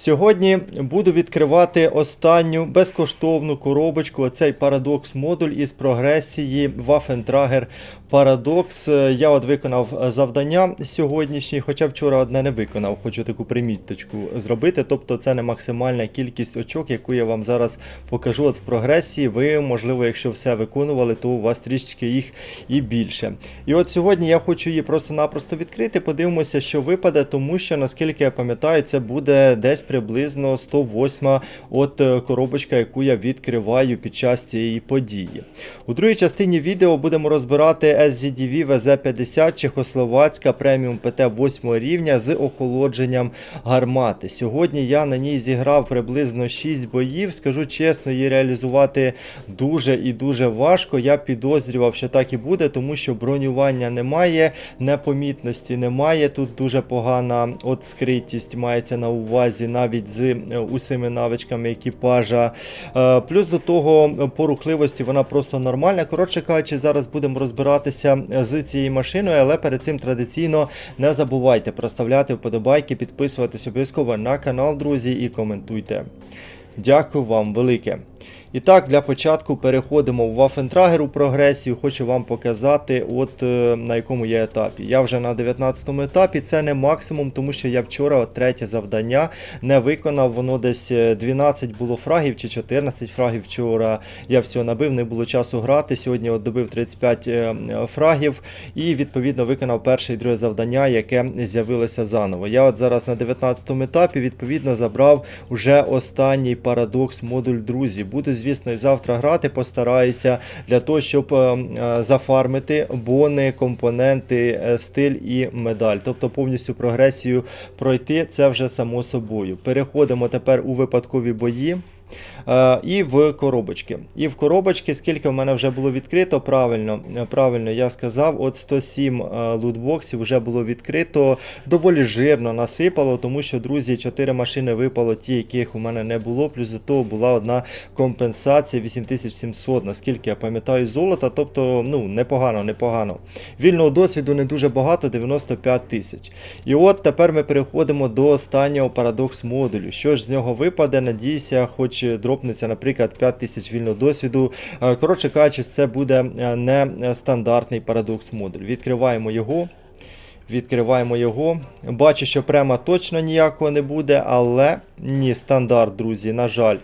Сьогодні буду відкривати останню безкоштовну коробочку. Оцей парадокс модуль із прогресії Waffentrager Paradox. Е, Я от виконав завдання сьогоднішнє, хоча вчора одне не виконав. Хочу таку приміточку зробити. Тобто це не максимальна кількість очок, яку я вам зараз покажу от в прогресії. Ви, можливо, якщо все виконували, то у вас трішечки їх і більше. І от сьогодні я хочу її просто-напросто відкрити. Подивимося, що випаде, тому що, наскільки я пам'ятаю, це буде десь приблизно 108 от е, коробочка, яку я відкриваю під час цієї події. У другій частині відео будемо розбирати SZDV VZ50 Чехословацька преміум ПТ 8 рівня з охолодженням гармати. Сьогодні я на ній зіграв приблизно 6 боїв. Скажу чесно, її реалізувати дуже і дуже важко. Я підозрював, що так і буде, тому що бронювання немає, непомітності немає. Тут дуже погана от скритість мається на увазі навіть з е, усіми навичками екіпажа. Е, Плюс до того по рухливості вона просто нормальна. Коротше кажучи, зараз будемо розбиратися е, з цією машиною, але перед цим традиційно не забувайте проставляти вподобайки, підписуватись обов'язково на канал, друзі, і коментуйте. Дякую вам велике. І так, для початку переходимо в Waffentrager у прогресію. Хочу вам показати, от е, на якому я етапі. Я вже на 19 етапі, це не максимум, тому що я вчора третє завдання не виконав. Воно десь е, 12 було фрагів чи 14 фрагів вчора. Я все набив, не було часу грати. Сьогодні от добив 35 е, е, фрагів і відповідно виконав перше і друге завдання, яке з'явилося заново. Я от зараз на 19 етапі відповідно забрав уже останній парадокс модуль друзі. Буду, звісно, і завтра грати, постараюся для того, щоб е, е, зафармити бони, компоненти, е, стиль і медаль. Тобто повністю прогресію пройти це вже само собою. Переходимо тепер у випадкові бої. Е, і в коробочки. І в коробочки, скільки в мене вже було відкрито, правильно, е, правильно я сказав, от 107 е, лутбоксів вже було відкрито, доволі жирно насипало, тому що, друзі, 4 машини випало, ті, яких у мене не було. Плюс до того була одна компенсація 8700, наскільки я пам'ятаю, золота. Тобто, ну, непогано, непогано. Вільного досвіду не дуже багато, 95 тисяч. І от тепер ми переходимо до останнього парадокс модулю. Що ж з нього випаде? Надіюся, хоч дропнеться, наприклад, 5 тисяч вільного досвіду. Е, Коротше кажучи, це буде е, не стандартний парадокс модуль. Відкриваємо його. Відкриваємо його. Бачу, що према точно ніякого не буде, але ні, стандарт, друзі, на жаль.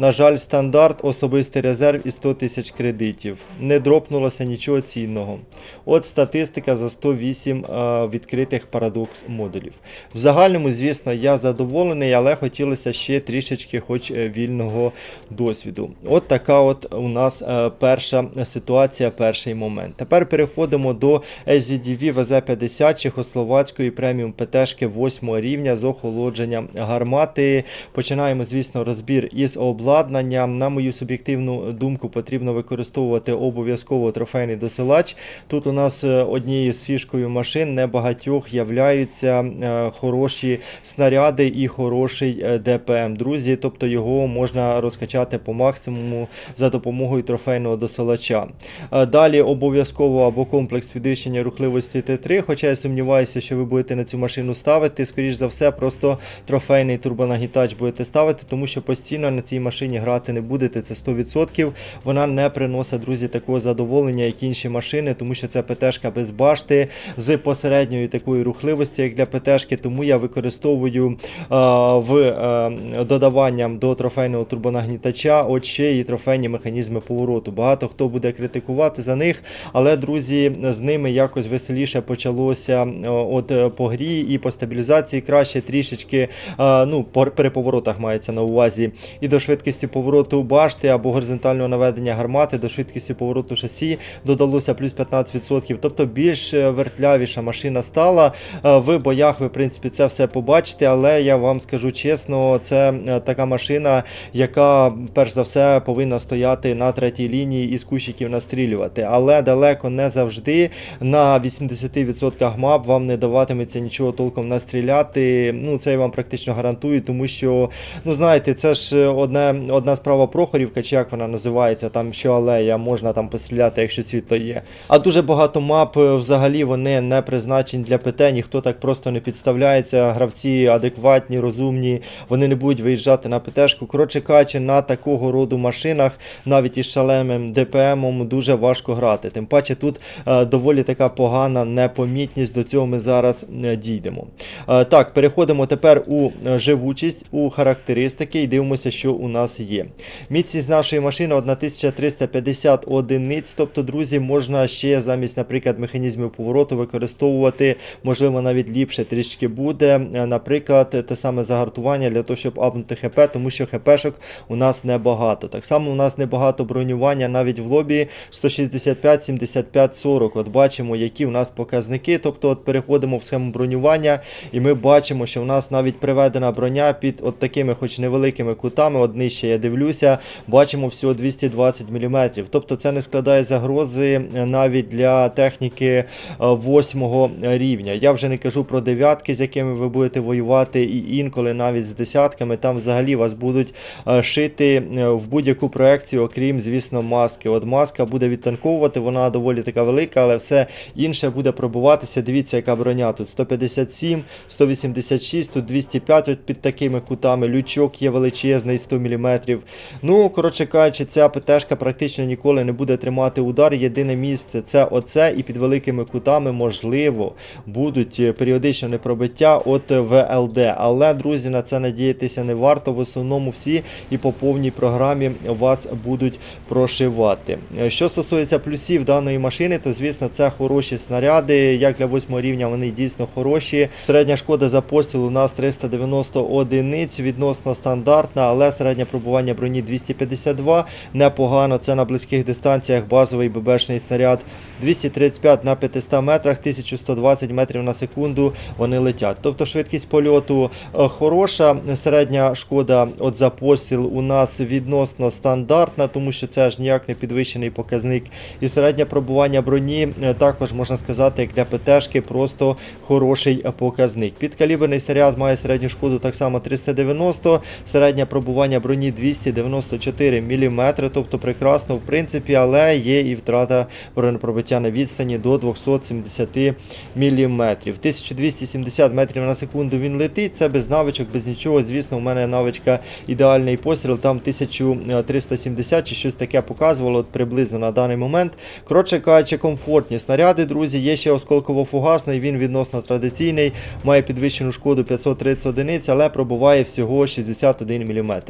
На жаль, стандарт, особистий резерв і 100 тисяч кредитів. Не дропнулося нічого цінного. От статистика за 108 е, відкритих парадокс модулів. В загальному, звісно, я задоволений, але хотілося ще трішечки хоч е, вільного досвіду. От така от у нас е, перша ситуація, перший момент. Тепер переходимо до SZDV VZ50 Чехословацької преміум ПТшки 8 рівня з охолодженням гармати. Починаємо, звісно, розбір із обладнанням. На мою суб'єктивну думку, потрібно використовувати обов'язково трофейний досилач. Тут у нас е, однією з фішкою машин небагатьох являються е, хороші снаряди і хороший е, ДПМ. Друзі, тобто його можна розкачати по максимуму за допомогою трофейного досилача. Далі обов'язково або комплекс підвищення рухливості Т3, хоча я сумніваюся, що ви будете на цю машину ставити. Скоріш за все, просто трофейний турбонагітач будете ставити, тому що постійно на цій машині грати не будете. Це 100%. Вона не приносить, друзі, такого задоволення, як інші машини, тому що це ПТшка без башти з посередньою такою рухливості, як для ПТшки. Тому я використовую е, в е, додаванням до трофейного турбонагнітача ще і трофейні механізми повороту. Багато хто буде критикувати за них, але друзі, з ними якось веселіше почалося от е, по грі і по стабілізації краще трішечки. е, Ну, по- при поворотах мається на увазі і до швидкості повороту башти або горизонтального наведення гармати, до швидкості повороту шасі додалося плюс 15%. Тобто більш е, вертлявіша машина стала. Е, В боях ви, в принципі, це все побачите, але я вам скажу чесно, це е, така машина, яка перш за все повинна стояти на третій лінії і з кущиків настрілювати. Але далеко не завжди на 80% мап вам не даватиметься нічого толком настріляти. Ну, це я вам практично гарантую, тому що, ну знаєте, це ж одне одна справа Прохорівка, чи як вона називається, там що алея, можна там постріляти, якщо світло є. А дуже багато мап е, взагалі вони не призначені для ПТ, ніхто так просто не підставляється. Гравці адекватні, розумні, вони не будуть виїжджати на ПТшку. Коротше кажучи, на такого роду машинах, навіть із шаленим ДПМом, дуже важко грати. Тим паче тут е, доволі така погана непомітність. До цього ми зараз е, дійдемо. Е, так, переходимо тепер у е, живучість, у характеристики і дивимося, що у нас є. Міцність нашої машини 1350 одиниць. Тобто, друзі, можна ще замість, наприклад, механізмів повороту використовувати, можливо, навіть ліпше трішки буде. Е, Наприклад, те саме загартування для того, щоб апнути ХП, тому що ХПшок у нас небагато. Так само у нас небагато бронювання навіть в лобі 165, 75, 40. От бачимо, які у нас показники. Тобто, от переходимо в схему бронювання, і ми бачимо, що у нас навіть приведена броня під от такими, хоч невеликими кутами. От нижче я дивлюся, бачимо всього 220 мм. Тобто це не складає загрози е, навіть для техніки 8 рівня. Я вже не кажу про дев'ятки, з якими ви будете воювати, і інколи навіть з десятками. Там взагалі вас будуть е, шити е, в будь-яку проекцію, окрім, звісно, маски. От маска буде відтанковувати, вона доволі така велика, але все інше буде пробуватися. Дивіться, яка броня тут 157, 186, тут 205 от під такими кутами. Лючок є величезний 100 мм. Ну, коротше кажучи, ця ПТшка практично ніколи не буде тримати удар. Єдине місце це оце, і під великими кутами, можливо, будуть е, періодично непробиття от ВЛД. Але, друзі, на це надіятися не варто. В основному всі і по повній програмі вас будуть прошивати. Е, Що стосується плюсів даної машини, то звісно це хороші снаряди. Як для 8 рівня вони дійсно хороші. Середня шкода за постріл у нас 390 одиниць, відносно стандартна, але середнє пробування броні 252. Непогано. Це на близьких дистанціях базовий ББшний снаряд. 235 на 500 метрах, 1120 метрів на секунду вони летять. Тобто швидкість польоту е, хороша. Середня шкода от за постріл у нас відносно стандартна, тому що це аж ніяк не підвищений показник. І середнє пробування броні е, також можна сказати, як для ПТшки, просто хороший е, показник. Підкаліберний снаряд має середню шкоду так само 390, середнє пробування броні 294 мм, тобто прекрасно в принципі, але є і втрата бронепробиття на відстані до 270 мм. 1270 метрів на секунду він летить, це без навичок, без нічого. Звісно, у мене навичка ідеальний постріл, там 1370 чи щось таке показувало от приблизно на даний момент. Коротше кажучи, комфортні снаряди, друзі. Є ще осколково-фугасний, він відносно традиційний, має підвищену шкоду 530 одиниць, але пробуває всього 61 мм.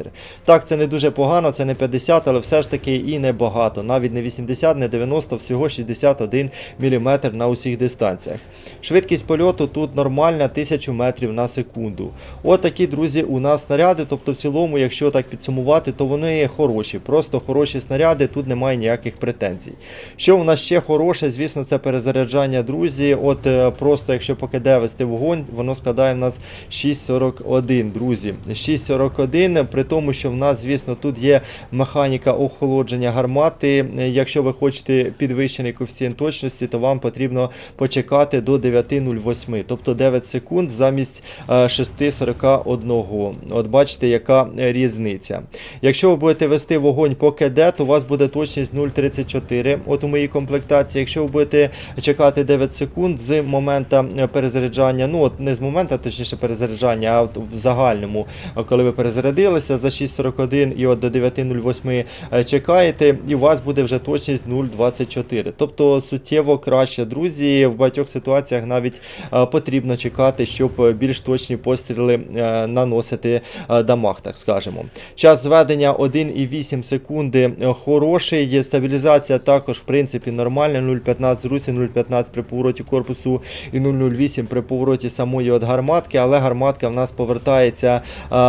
Так, це не дуже погано, це не 50, але все ж таки і не багато. Навіть не 80, не 90, всього 61 мм на усіх дистанціях. Швидкість польоту тут нормальна, 1000 метрів на секунду. От такі, друзі, у нас снаряди. Тобто, в цілому, якщо так підсумувати, то вони хороші. Просто хороші снаряди, тут немає ніяких претензій. Що у нас ще хороше, звісно, це перезаряджання, друзі. От е, просто якщо по КД вести вогонь, воно складає в нас 6,41, друзі. 6,41, при тому, що в нас, звісно, тут є механіка охолодження гармати. Е, Якщо ви хочете підвищений коефіцієнт точності, то вам потрібно почекати до 9.08, тобто 9 секунд замість е, 6.41. От бачите, яка е, різниця. Якщо ви будете вести вогонь по КД, то у вас буде точність 0,34. От у моїй комплектації. Якщо ви будете чекати 9 секунд з моменту е, перезаряджання, ну от не з моменту, точніше перезаряджання, а от в загальному, коли ви перезарядилися за 6.41 і от до 9.08 е, чекаєте, і у вас буде вже точність 0,24. Тобто суттєво краще, друзі. В багатьох ситуаціях навіть е, потрібно чекати, щоб більш точні постріли е, наносити дамаг, так скажемо. Час зведення 1,8 секунди хороший. Стабілізація також, в принципі, нормальна. 0,15 з русі, 0,15 при повороті корпусу і 0,08 при повороті самої от гарматки, але гарматка в нас повертається е,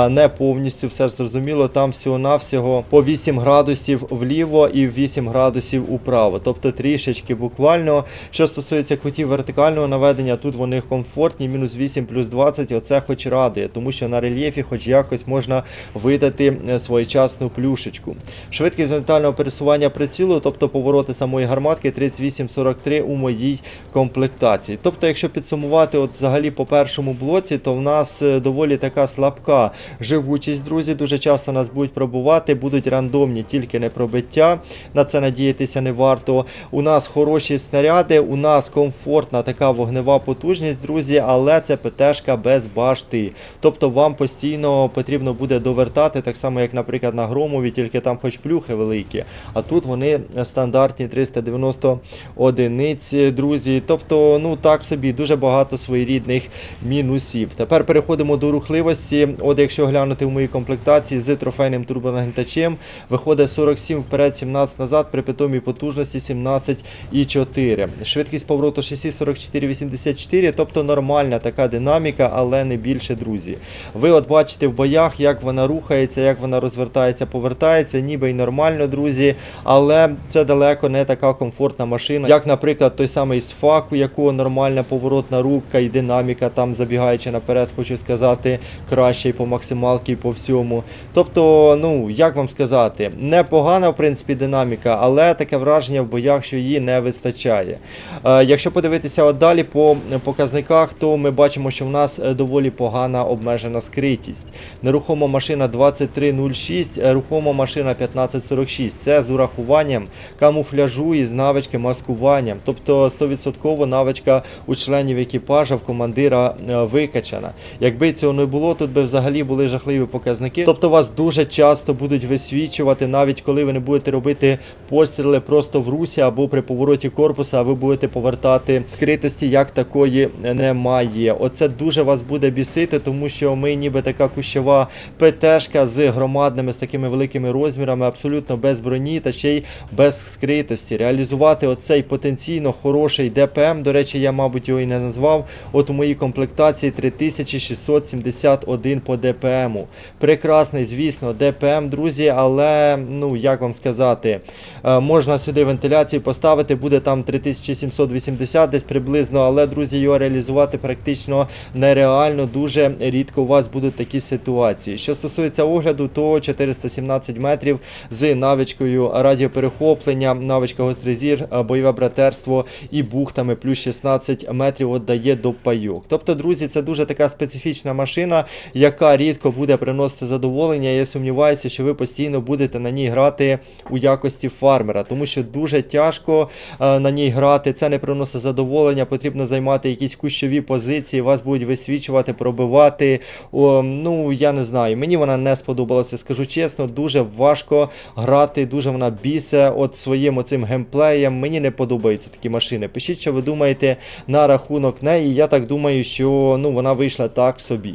не повністю, все зрозуміло. Там всього-навсього по 8 градусів вліво і 8 градусів управо. Тобто трішечки буквально. Що стосується кутів вертикального наведення, тут вони комфортні, мінус 8 плюс 20, оце хоч радує, тому що на рельєфі хоч якось можна видати е, своєчасну плюшечку. Швидкість горизонтального пересування прицілу, тобто повороти самої гарматки 38-43 у моїй комплектації. Тобто, якщо підсумувати, от взагалі по першому блоці, то в нас е, доволі така слабка живучість, друзі. Дуже часто нас будуть пробувати, будуть рандомні, тільки не пробиття. На це надіятися не варто. У нас хороші снаряди, у нас комфортна така вогнева потужність, друзі, але це ПТшка без башти. Тобто вам постійно потрібно буде довертати, так само, як, наприклад, на громові, тільки там хоч плюхи великі. А тут вони стандартні 390 одиниць, друзі. Тобто, ну так собі, дуже багато своєрідних мінусів. Тепер переходимо до рухливості. От якщо глянути в моїй комплектації з трофейним турбонагнітачем, виходить 47 вперед, 17 назад, при питомій потужності 17,4. Швидкість повороту шасі 44,84, тобто нормальна така динаміка, але не більше, друзі. Ви от бачите в боях, як вона рухається, як вона розвертається, повертається, ніби й нормально, друзі. Але це далеко не така комфортна машина, як, наприклад, той самий Сфак, у якого нормальна поворотна рубка і динаміка, там забігаючи наперед, хочу сказати, краще по максималки, і по всьому. Тобто, ну як вам сказати, непогана в принципі динаміка, але таке враження в боях, що її не вистачає. Е, якщо подивитися от далі по показниках, то ми бачимо, що в нас е, доволі погана обмежена скритість. Нерухома машина 2306, е, рухома машина 1546. Це з урахуванням камуфляжу і з навички маскуванням. Тобто 100% навичка у членів екіпажа в командира викачана. Якби цього не було, тут би взагалі були жахливі показники. Тобто вас дуже часто будуть висвічувати, навіть коли ви не будете робити постріли просто в русі або при повороті корпуса, а ви будете повертати скритості, як такої немає. Оце дуже вас буде бісити, тому що ми ніби така кущова ПТшка з громадними, з такими великими розмірами, абсолютно без броні та ще й без скритості. Реалізувати оцей потенційно хороший ДПМ, до речі, я, мабуть, його і не назвав. От у моїй комплектації 3671 по ДПМу. Прекрасний, звісно, ДПМ, друзі, але, ну, як вам сказати, е, можна сюди вентиляцію поставити, буде там 3780 десь приблизно, але, друзі, його реалізувати практично нереально, дуже рідко у вас будуть такі ситуації. Що стосується огляду, то 417 метрів з навичкою радіоперехоплення, навичка гострий зір, е, бойове братерство і бухтами плюс 16 метрів от дає до пайок. Тобто, друзі, це дуже така специфічна машина, яка рідко буде приносити задоволення. Я сумніваюся, що ви постійно будете на ній грати у якості фармера, тому що дуже тяжко е, на ній грати. Це не приносить задоволення. Потрібно займати якісь кущові позиції, вас будуть висвічувати, пробивати. О, ну я не знаю. Мені вона не сподобалася, скажу чесно. Дуже важко грати, дуже вона бісе от своїм оцим геймплеєм. Мені не подобаються такі машини. Пишіть, що ви думаєте на рахунок неї. Я так думаю, що ну вона вийшла так собі.